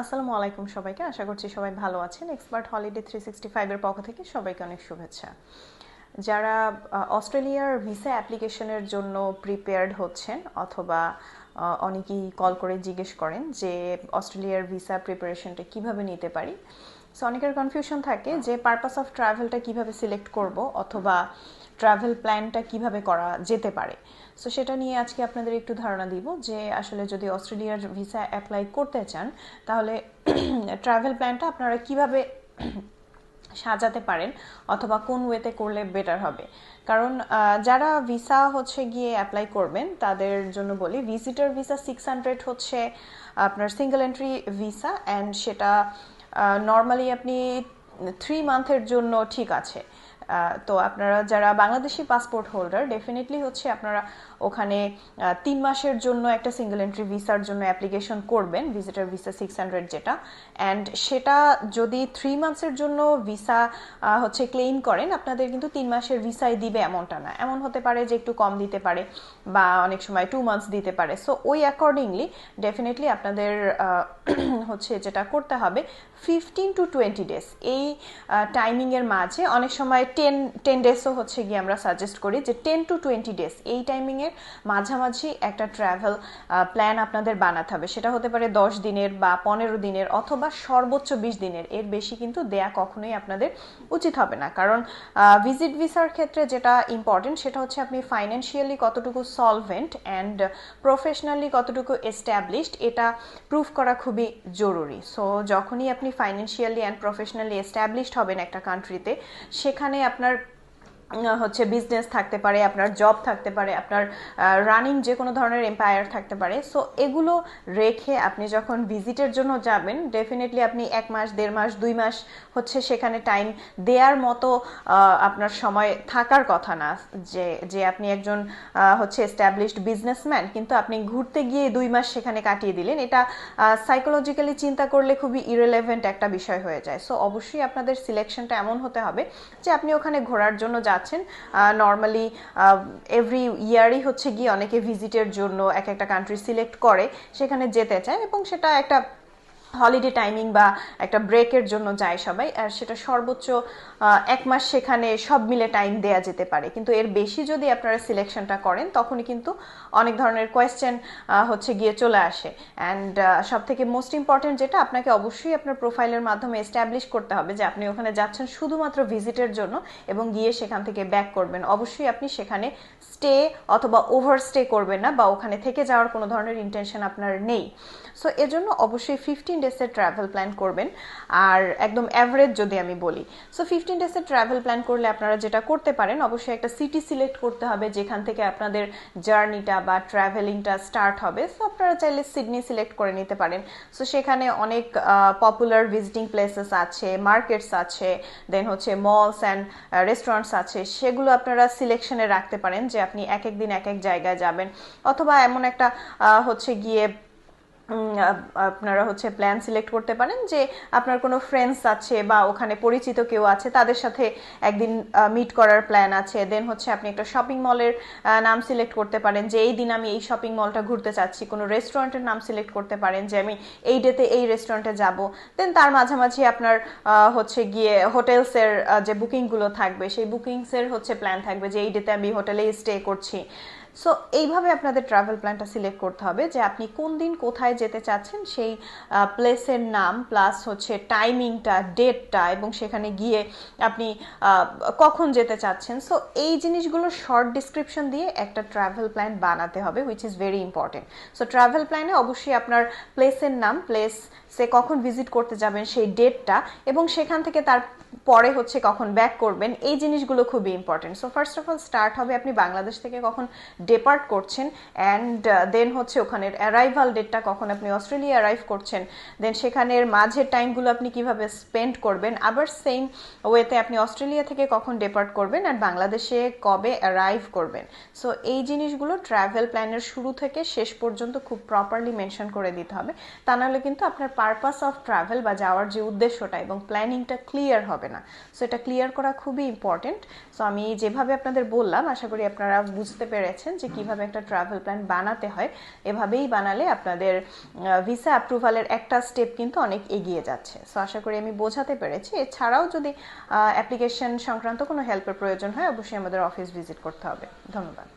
আসসালামু আলাইকুম সবাইকে। আশা করছি সবাই ভালো আছেন। এক্সপার্ট হলিডে থ্রি সিক্সটি ফাইভের পক্ষ থেকে সবাইকে অনেক শুভেচ্ছা। যারা অস্ট্রেলিয়ার ভিসা অ্যাপ্লিকেশনের জন্য প্রিপেয়ার্ড হচ্ছেন অথবা অনেকেই কল করে জিজ্ঞেস করেন যে অস্ট্রেলিয়ার ভিসা প্রিপারেশনটা কীভাবে নিতে পারি সো অনেকের কনফিউশন থাকে যে পারপাস অফ ট্রাভেলটা কীভাবে সিলেক্ট করব অথবা ট্রাভেল প্ল্যানটা কীভাবে করা যেতে পারে। সো সেটা নিয়ে আজকে আপনাদের একটু ধারণা দিব যে আসলে যদি অস্ট্রেলিয়ার ভিসা অ্যাপ্লাই করতে চান, তাহলে ট্রাভেল প্ল্যানটা আপনারা কীভাবে সাজাতে পারেন অথবা কোন ওয়েতে করলে বেটার হবে। কারণ যারা ভিসা হচ্ছে গিয়ে অ্যাপ্লাই করবেন, তাদের জন্য বলি ভিজিটর ভিসা সিক্স হান্ড্রেড হচ্ছে আপনার সিঙ্গেল এন্ট্রি ভিসা অ্যান্ড সেটা নর্মালি আপনি থ্রি মান্থের জন্য ঠিক আছে। তো আপনারা যারা বাংলাদেশি পাসপোর্ট হোল্ডার ডেফিনেটলি হচ্ছে আপনারা ওখানে তিন মাসের জন্য একটা সিঙ্গেল এন্ট্রি ভিসার জন্য অ্যাপ্লিকেশন করবেন ভিজিটার ভিসা সিক্স হান্ড্রেড যেটা। অ্যান্ড সেটা যদি থ্রি মান্থসের জন্য ভিসা হচ্ছে ক্লেম করেন, আপনাদের কিন্তু তিন মাসের ভিসাই দিবে এমনটা না। এমন হতে পারে যে একটু কম দিতে পারে বা অনেক সময় টু মান্থস দিতে পারে। সো ওই অ্যাকর্ডিংলি ডেফিনেটলি আপনাদের হচ্ছে যেটা করতে হবে ফিফটিন টু টোয়েন্টি ডেজ এই টাইমিংয়ের মাঝে। অনেক সময় টেন টেন ডেজও হচ্ছে গিয়ে আমরা সাজেস্ট করি যে টেন টু টোয়েন্টি ডেজ এই টাইমিংয়ের মাঝামাঝি একটা ট্রাভেল প্ল্যান আপনাদের বানাতে হবে। সেটা হতে পারে দশ দিনের বা পনেরো দিনের অথবা সর্বোচ্চ বিশ দিনের। এর বেশি কিন্তু দেয়া কখনোই আপনাদের উচিত হবে না। কারণ ভিজিট ভিসার ক্ষেত্রে যেটা ইম্পর্টেন্ট সেটা হচ্ছে আপনি ফাইন্যান্সিয়ালি কতটুকু সলভেন্ট অ্যান্ড প্রফেশনালি কতটুকু এস্টাবলিশড এটা প্রুফ করা খুবই জরুরি। সো যখনই আপনি ফাইন্যান্সিয়ালি অ্যান্ড প্রফেশনালি এস্টাবলিশড হবেন একটা কান্ট্রিতে সেখানে আপনার হচ্ছে বিজনেস থাকতে পারে, আপনার জব থাকতে পারে, আপনার রানিং যে কোনো ধরনের এম্পায়ার থাকতে পারে। সো এগুলো রেখে আপনি যখন ভিজিটের জন্য যাবেন ডেফিনেটলি আপনি এক মাস, দেড় মাস, দুই মাস হচ্ছে সেখানে টাইম দেওয়ার মতো আপনার সময় থাকার কথা না। যে যে আপনি একজন হচ্ছে এস্টাবলিশড বিজনেসম্যান কিন্তু আপনি ঘুরতে গিয়ে দুই মাস সেখানে কাটিয়ে দিলেন, এটা সাইকোলজিক্যালি চিন্তা করলে খুবই ইরেলেভেন্ট একটা বিষয় হয়ে যায়। সো অবশ্যই আপনাদের সিলেকশনটা এমন হতে হবে যে আপনি ওখানে ঘোরার জন্য যাচ্ছেন নর্মালি এভরি ইয়ারই হচ্ছে গিয়ে অনেকে ভিজিটের জন্য এক একটা কান্ট্রি সিলেক্ট করে, সেখানে যেতে চায় এবং সেটা একটা হলিডে টাইমিং বা একটা ব্রেকের জন্য যায় সবাই, আর সেটা সর্বোচ্চ এক মাস সেখানে সব মিলে টাইম দেয়া যেতে পারে। কিন্তু এর বেশি যদি আপনারা সিলেকশনটা করেন, তখনই কিন্তু অনেক ধরনের কোয়েশ্চেন হচ্ছে গিয়ে চলে আসে। অ্যান্ড সব থেকে মোস্ট ইম্পর্টেন্ট যেটা, আপনাকে অবশ্যই আপনার প্রোফাইলের মাধ্যমে এস্টাবলিশ করতে হবে যে আপনি ওখানে যাচ্ছেন শুধুমাত্র ভিজিটের জন্য এবং গিয়ে সেখান থেকে ব্যাক করবেন। অবশ্যই আপনি সেখানে স্টে অথবা ওভার স্টে করবেন না বা ওখানে থেকে যাওয়ার কোনো ধরনের ইন্টেনশন আপনার নেই। সো এজন্য অবশ্যই ফিফটিন ডেজের ট্রাভেল প্ল্যান করবেন। আর একদম অ্যাভারেজ যদি আমি বলি। সো ফিফটিন ডেজের ট্রাভেল প্ল্যান করলে আপনারা যেটা করতে পারেন, অবশ্যই একটা সিটি সিলেক্ট করতে হবে, যেখান থেকে আপনাদের জার্নিটা বা ট্রাভেলিংটা স্টার্ট হবে। সো আপনারা চাইলে সিডনি সিলেক্ট করে নিতে পারেন। সো সেখানে অনেক পপুলার ভিজিটিং প্লেসেস আছে মার্কেটস আছে দেন হচ্ছে মলস অ্যান্ড রেস্টুরেন্টস আছে। সেগুলো আপনারা সিলেকশনে রাখতে পারেন যে আপনি এক এক দিন এক এক জায়গায় যাবেন। অথবা এমন একটা হচ্ছে গিয়ে আপনারা হচ্ছে প্ল্যান সিলেক্ট করতে পারেন যে আপনার কোনো ফ্রেন্ডস আছে বা ওখানে পরিচিত কেউ আছে, তাদের সাথে একদিন মিট করার প্ল্যান আছে। দেন হচ্ছে আপনি একটা শপিং মলের নাম সিলেক্ট করতে পারেন যে এই দিন আমি এই শপিং মলটা ঘুরতে চাচ্ছি। কোনো রেস্টুরেন্টের নাম সিলেক্ট করতে পারেন যে আমি এই ডেতে এই রেস্টুরেন্টে যাব। দেন তার মাঝামাঝি আপনার হচ্ছে গিয়ে হোটেলসের যে বুকিংগুলো থাকবে, সেই বুকিংসের হচ্ছে প্ল্যান থাকবে যে এই ডেতে আমি হোটেলেই স্টে করছি। সো এইভাবে আপনাদের ট্রাভেল প্ল্যানটা সিলেক্ট করতে হবে যে আপনি কোন দিন কোথায় যেতে চাচ্ছেন, সেই প্লেসের নাম প্লাস হচ্ছে টাইমিংটা ডেটটা এবং সেখানে গিয়ে আপনি কখন যেতে চাচ্ছেন। সো এই জিনিসগুলো শর্ট ডিসক্রিপশন দিয়ে একটা ট্রাভেল প্ল্যান বানাতে হবে which is very important so travel প্ল্যানে অবশ্যই আপনার প্লেসের নাম প্লেস সে কখন ভিজিট করতে যাবেন, সেই ডেটটা এবং সেখান থেকে তার পরে হচ্ছে কখন ব্যাক করবেন, এই জিনিসগুলো খুবই important so first of all start হবে আপনি বাংলাদেশ থেকে কখন ডেপার্ট করছেন অ্যান্ড দেন হচ্ছে ওখানের অ্যারাইভাল ডেটটা কখন আপনি অস্ট্রেলিয়া অ্যারাইভ করছেন দেন সেখানের মাঝের টাইমগুলো আপনি কীভাবে স্পেন্ড করবেন, আবার সেম ওয়েতে আপনি অস্ট্রেলিয়া থেকে কখন ডেপার্ট করবেন আর বাংলাদেশে কবে অ্যারাইভ করবেন। সো এই জিনিসগুলো ট্রাভেল প্ল্যানের শুরু থেকে শেষ পর্যন্ত খুব প্রপারলি মেনশন করে দিতে হবে। তা নাহলে কিন্তু আপনার পারপাস অফ ট্রাভেল বা যাওয়ার যে উদ্দেশ্যটা এবং প্ল্যানিংটা ক্লিয়ার হবে হবে না। সো এটা ক্লিয়ার করা খুবই ইম্পর্টেন্ট সো আমি যেভাবে আপনাদের বললাম, আশা করি আপনারা বুঝতে পেরেছেন যে কীভাবে একটা ট্রাভেল প্ল্যান বানাতে হয়। এভাবেই বানালে আপনাদের ভিসা অ্যাপ্রুভালের একটা স্টেপ কিন্তু অনেক এগিয়ে যাচ্ছে। সো আশা করি আমি বোঝাতে পেরেছি। এছাড়াও যদি অ্যাপ্লিকেশন সংক্রান্ত কোনো হেল্পের প্রয়োজন হয়, অবশ্যই আমাদের অফিস ভিজিট করতে হবে। ধন্যবাদ।